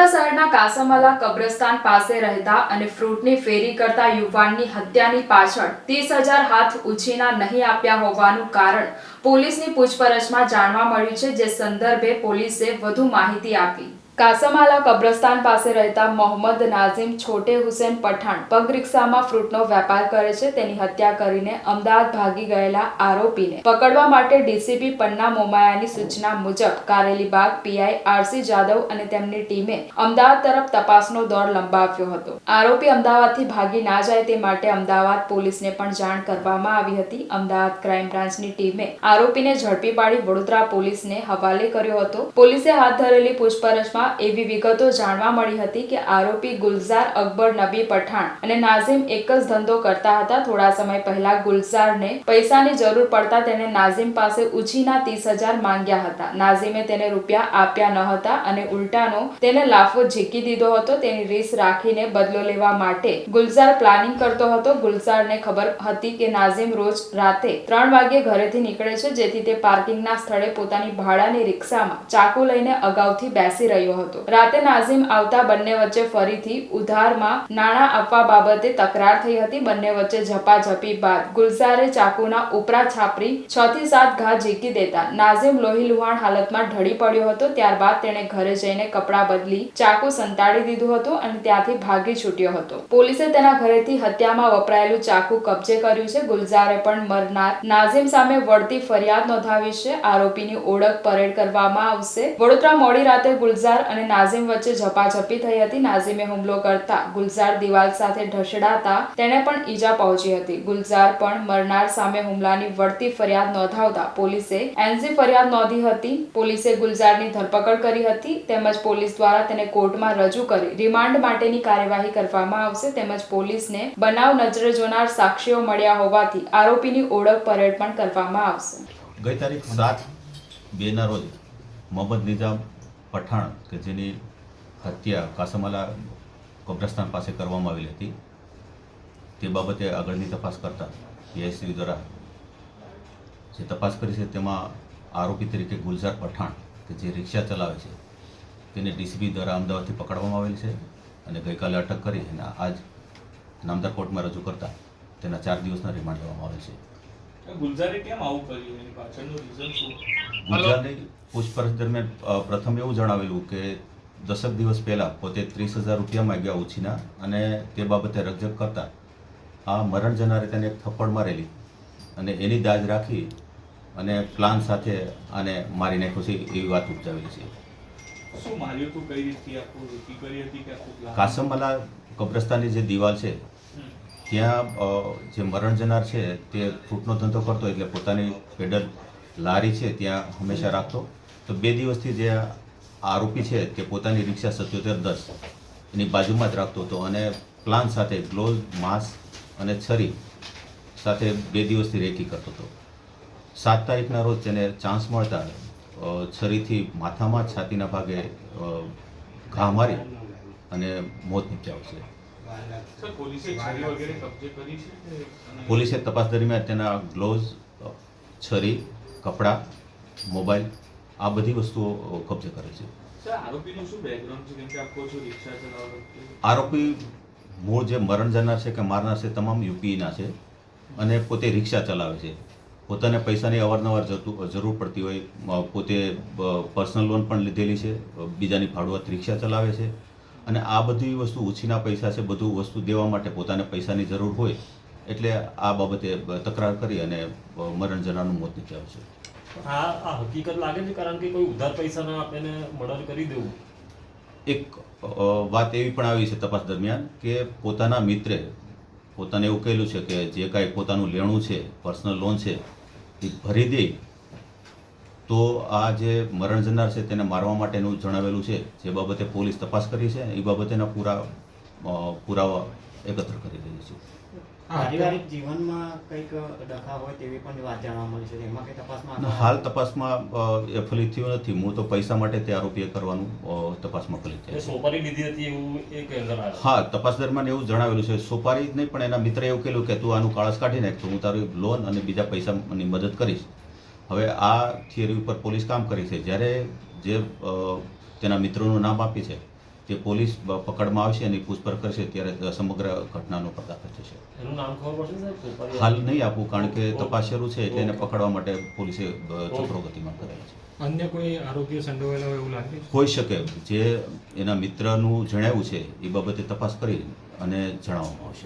વડોદરા શહેરના કાસમલા કબ્રસ્તાન પાસે રહેતા અને ફ્રૂટની ફેરી કરતા યુવાનની હત્યાની પાછળ ત્રીસ હજાર હાથ ઉછીના નહીં આપ્યા હોવાનું કારણ પોલીસની પૂછપરછમાં જાણવા મળ્યું છે, જે સંદર્ભે પોલીસે વધુ માહિતી આપી. કાસમાલા કબ્રસ્તાન પાસે રહેતા મોહમ્મદ નાઝીમ છોટે હુસેન પઠાણ પગ રિક્ષામાં ફ્રૂટનો વેપાર કરે છે. તેની હત્યા કરીને અમદાવાદ ભાગી ગયેલા આરોપીને પકડવા માટે ડીસીપી પન્ના મોમાયાની સૂચના મુજબ કારેલીબાગ પીઆઈ આરસી જાદવ અને તેમની ટીમે અમદાવાદ તરફ તપાસનો દોર લંબાવ્યો હતો. આરોપી અમદાવાદથી ભાગી ના જાય તે માટે અમદાવાદ પોલીસને પણ જાણ કરવામાં આવી હતી. અમદાવાદ ક્રાઇમ બ્રાન્ચની ટીમે આરોપીને ઝડપી પાડી વડોદરા પોલીસને હવાલે કર્યો હતો. પોલીસે હાથ ધરેલી પૂછપરછમાં એવી વિગતો જાણવા મળી હતી કે આરોપી ગુલઝાર અકબર નબી પઠાણ અને નાઝિમ એક જ ધંધો કરતા હતા. થોડા સમય પહેલા ગુલઝારને પૈસાની જરૂર પડતા તેને નાઝિમ પાસે ઉછીના ત્રીસ હજાર માંગ્યા હતા. નાઝિમે તેને રૂપિયા આપ્યા ન હતા અને ઉલટાનો તેને લાફો ઝીકી દીધો હતો. તેની રીસ રાખીને બદલો લેવા માટે ગુલઝાર પ્લાનિંગ કરતો હતો. ગુલઝારને ખબર હતી કે નાઝિમ રોજ રાતે ત્રણ વાગ્યે ઘરેથી નીકળે છે, જેથી તે પાર્કિંગના સ્થળે પોતાની ભાડાની રિક્ષામાં ચાકુ લઈને અગાઉથી બેસી રહ્યો હતો. રાતે નાઝીમ આવતા બંને વચ્ચે ફરીથી ઉધારમાં નાણાં આપવા બાબતે તકરાર થઈ હતી. બંને વચ્ચે ઝપાઝપી બાદ ગુલઝારે ચાકુના ઉપરા છાપરી છ થી સાત ઘા ઝીકી દેતા. નાઝીમ લોહી લુહાણ હાલતમાં ઢળી પડ્યો હતો. ત્યારબાદ તેણે ઘરે જઈને કપડાં બદલી ચાકુ સંતાડી દીધું હતું અને ત્યાંથી ભાગી છૂટ્યો હતો. પોલીસે તેના ઘરેથી હત્યામાં વપરાયેલું ચાકુ કબજે કર્યું છે. ગુલઝારે પણ મરનાર નાઝીમ સામે વળતી ફરિયાદ નોંધાવી છે. આરોપીની ઓળખ પરેડ કરવામાં આવશે. વડોદરા મોડી રાતે ગુલઝાર અને નાઝીમ વચ્ચે ઝપાઝપી થઈ હતી. નાઝીમે હુમલો કરતા ગુલઝાર દિવાલ સાથે ઢસડાતા તેને પણ ઈજા પહોંચી હતી. ગુલઝાર પણ મરનાર સામે હુમલાની વળતી ફરિયાદ નોંધાવતા પોલીસે એનસી ફરિયાદ નોંધી હતી. પોલીસે ગુલઝારની ધરપકડ કરી હતી તેમજ પોલીસ દ્વારા તેને કોર્ટમાં રજૂ કરી રિમાન્ડ માટેની કાર્યવાહી કરવામાં આવશે તેમજ પોલીસને બનાવ નજરે જોનાર સાક્ષીઓ મળ્યા હોવાથી આરોપીની ઓળખ પરેડ પણ કરવામાં આવશે. ગઈ તારીખ સાત બેના રોજ મોહમ્મદ નિઝામ પઠાણ કે જેની હત્યા કાસમાલા કબ્રસ્તાન પાસે કરવામાં આવેલી હતી, તે બાબતે આગળની તપાસ કરતા પીઆઈસી દ્વારા જે તપાસ કરી છે તેમાં આરોપી તરીકે ગુલઝાર પઠાણ, કે જે રિક્ષા ચલાવે છે, તેને ડીસીબી દ્વારા અમદાવાદથી પકડવામાં આવેલ છે અને ગઈકાલે અટક કરી અને આજ નામદાર કોર્ટમાં રજૂ કરતા તેના ચાર દિવસના રિમાન્ડ લેવામાં આવેલ છે. ગુલઝારે કેમ આવું કર્યું એની પાછળનું રીઝન શું ગુલજારની પૂછપરછ દરમિયાન પ્રથમ એવું જણાવેલું કે દસક દિવસ પહેલાં પોતે ત્રીસ હજાર રૂપિયા માંગ્યા ઉછીના અને તે બાબતે રજક કરતા આ મરણ જનારે તેને એક થપ્પડ મારેલી અને એની દાજ રાખી અને પ્લાન સાથે આને મારી નાખ્યો છે એવી વાત ઉપજાવેલી છે? કાસમવાલા કબ્રસ્તાનની જે દિવાલ છે. ત્યાં જે મરણ જનાર છે તે ફ્રૂટનો ધંધો કરતો એટલે પોતાની પેડલ લારી છે ત્યાં હંમેશા રાખતો. તો બે દિવસથી જે આરોપી છે તે પોતાની રિક્ષા સત્યોતેર દસ એની બાજુમાં જ રાખતો હતો અને પ્લાન સાથે ગ્લોવ માસ્ક અને છરી સાથે બે દિવસથી રેકી કરતો હતો. સાત તારીખના રોજ તેને ચાન્સ મળતા છરીથી માથામાં છાતીના ભાગે ઘા મારી અને મોત નીપજાવ છે. સર પોલીસે છરી વગેરે કબજે કરી છે કે અને- પોલીસે તપાસ દરમિયાન તેના ગ્લોવ્સ છરી કપડાં મોબાઈલ આ બધી વસ્તુઓ કબજે કરે છે. સર આરોપીનું શું બેકગ્રાઉન્ડ છે? કેમ કે આપકો છો રિક્ષા ચલાવતો હતો. આરોપી મૂળ જે મરણ જનાર છે કે મારનાર છે તમામ યુપીના છે અને પોતે રિક્ષા ચલાવે છે. પોતાને પૈસાની અવારનવાર જતું જરૂર પડતી હોય પોતે પર્સનલ લોન પણ લીધેલી છે બીજાની ફાળવત રિક્ષા ચલાવે છે. અને આ બધી વસ્તુ ઉછીના પૈસા છે બધું વસ્તુ દેવા માટે પોતાને પૈસાની જરૂર હોય એટલે આ બાબતે તકરાર કરી અને મરણ જનાનું મોત નીપજાવે છે. આ આ હકીકત લાગે છે? કારણ કે કોઈ ઉધાર પૈસા આપણે મર્ડર કરી દેવું. એક વાત એવી પણ આવી છે તપાસ દરમિયાન કે પોતાના મિત્રે પોતાને એવું કહેલું છે કે જે કાંઈ પોતાનું લેણું છે પર્સનલ લોન છે એ ભરી દે તો આ જે મરણ જનાર છે તેને મારવા માટેનું જણાવેલું છે જે બાબતે પોલીસ તપાસ કરી છે એ બાબતેના પૂરા પુરાવા એકત્ર કરી રહી છે. પારિવારિક જીવનમાં કંઈક ડખા હોય તેવી પણ વાત જાણવા મળી છે. એમાં કઈ તપાસમાં હાલ તપાસમાં એ ફલિત થયું નથી. હું તો પૈસા માટે તે આરોપીએ કરવાનું તપાસમાં ફલિત થયું સોપારી લીધી હતી એવું એક હા તપાસ દરમિયાન એવું જણાવેલું છે. સોપારી જ નહીં પણ એના મિત્રએ એવું કહેલું કે તું આનું કાળસ કાઢી નાખ તો હું તારી લોન અને બીજા પૈસાની મદદ કરીશ. હવે આ થિયરી ઉપર પોલીસ કામ કરી છે. જ્યારે જે તેના મિત્રોનું નામ આપી છે તે પોલીસ પકડમાં આવશે અને પૂછપરછ કરશે ત્યારે સમગ્ર ઘટનાનો પર્દાફાશ થશે. એનું નામ ખબર પડશે હાલ નહીં આપું કારણ કે તપાસ શરૂ છે એટલે એને પકડવા માટે પોલીસે અ, ચક્રો ગતિમાન કરેલા છે. અન્ય કોઈ આરોગ્ય સંડોવાયેલા હોય એવું લાગે છે? હોઈ શકે. જે એના મિત્રનું જણાવ્યું છે એ બાબતે તપાસ કરી અને જણાવવામાં આવશે.